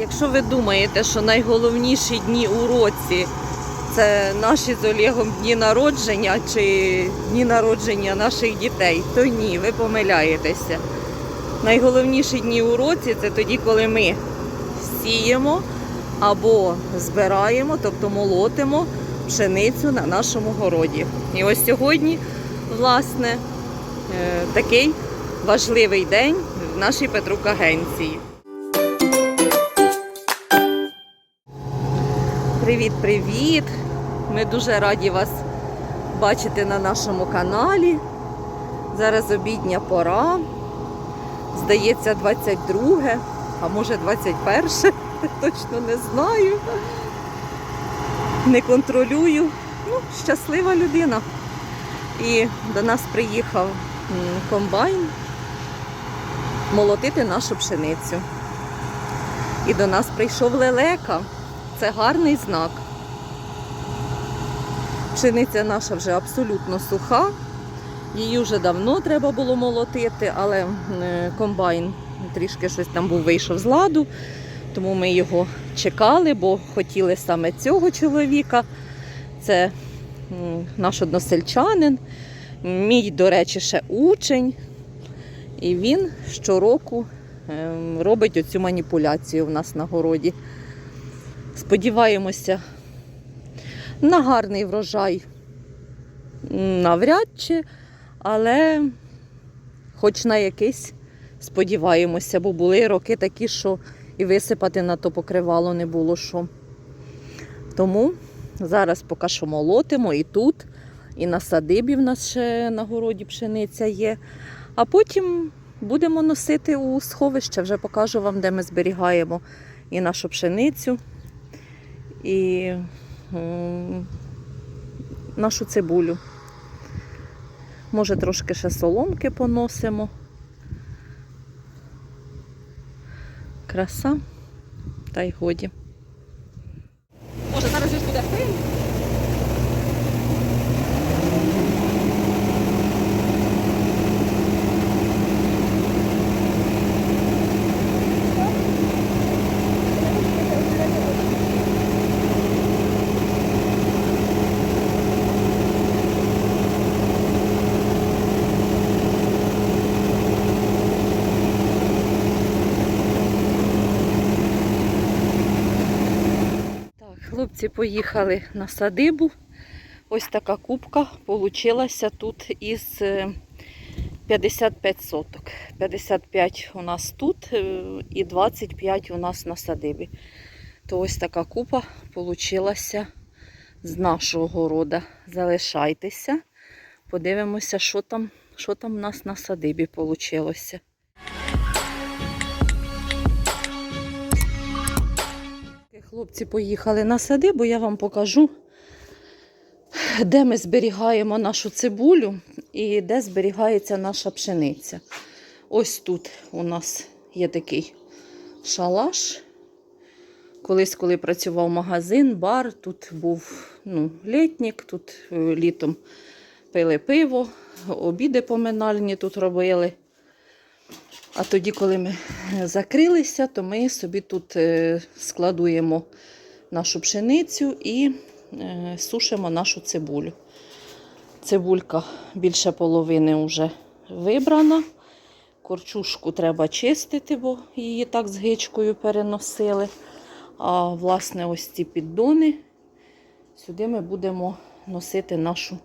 Якщо ви думаєте, що найголовніші дні у році це наші з Олегом дні народження чи дні народження наших дітей, то ні, ви помиляєтеся. Найголовніші дні у році це тоді, коли ми сіємо або збираємо, тобто молотимо пшеницю на нашому городі. І ось сьогодні, власне, е, такий важливий день в нашій Петрукагенції. Привіт-привіт! Ми дуже раді вас бачити на нашому каналі. Зараз обідня пора. Здається, 22, а може 21, точно не знаю. Не контролюю. Ну, щаслива людина. І до нас приїхав комбайн молотити нашу пшеницю. І до нас прийшов лелека. Це гарний знак. Пшениця наша вже абсолютно суха. Її вже давно треба було молотити, але е, комбайн трішки щось там був вийшов з ладу, тому ми його чекали, бо хотіли саме цього чоловіка. Це наш односельчанин, мій, до речі, ще учень. І він щороку ем, робить оцю маніпуляцію в нас на городі. Сподіваємося на гарний врожай навряд чи, але хоч на якийсь сподіваємося, бо були роки такі, що і висипати на то покривало не було що. Тому зараз поки що молотимо і тут, і на садибі в нас ще на городі пшениця є. А потім будемо носити у сховище, вже покажу вам, де ми зберігаємо і нашу пшеницю, і нашу цибулю. Може, трошки ще соломки поносимо. Краса, та й годі. Хлопці поїхали на садибу. Ось така кубка получилася тут із е, 55 соток. 55 у нас тут е, і 25 у нас на садибі. То ось така купа получилася з нашого города. Залишайтеся. Подивимося, що там, що там у нас на садибі получилося. Хлопці поїхали на садибу, я вам покажу, де ми зберігаємо нашу цибулю і де зберігається наша пшениця. Ось тут у нас є такий шалаш. Колись, коли працював магазин, бар, тут був ну, літнік, тут е, літом пили пиво, обіди поминальні тут робили. А тоді, коли ми закрилися, то ми собі тут е, складуємо нашу пшеницю і е, сушимо нашу цибулю. Цибулька більше половини вже вибрана. Корчушку треба чистити, бо її так з гичкою переносили. А власне, ось ці піддони. Сюди ми будемо носити нашу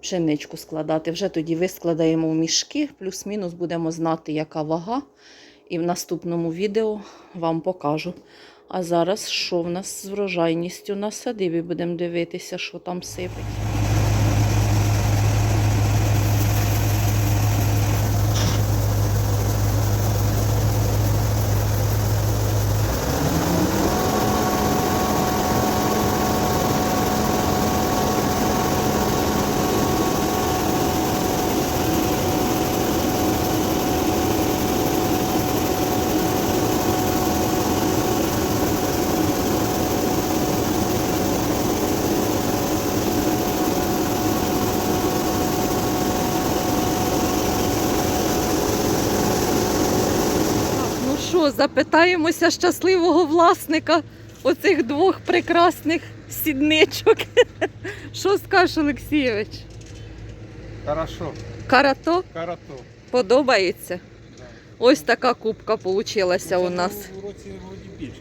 пшеничку складати. Вже тоді вискладаємо в мішки, плюс-мінус будемо знати, яка вага. І в наступному відео вам покажу. А зараз що в нас з врожайністю на садибі? Будемо дивитися, що там сипить. Що, запитаємося щасливого власника оцих двох прекрасних сідничок. Що скажеш, Олексійович? Хорошо. Карато Карато. подобається? Да. Ось така кубка вийшла у нас. У році більше.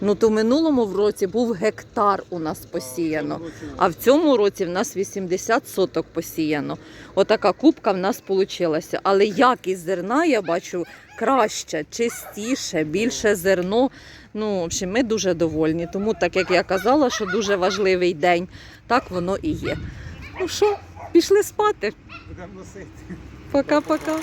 Ну то в минулому в році був гектар у нас посіяно. А в цьому році в нас 80 соток посіяно. Отака кубка в нас вийшла. Але якість зерна я бачу краще, чистіше, більше зерно. Ну, в общем, ми дуже довольні. Тому, так як я казала, що дуже важливий день, так воно і є. Ну що, пішли спати. Будемо носити. Пока-пока.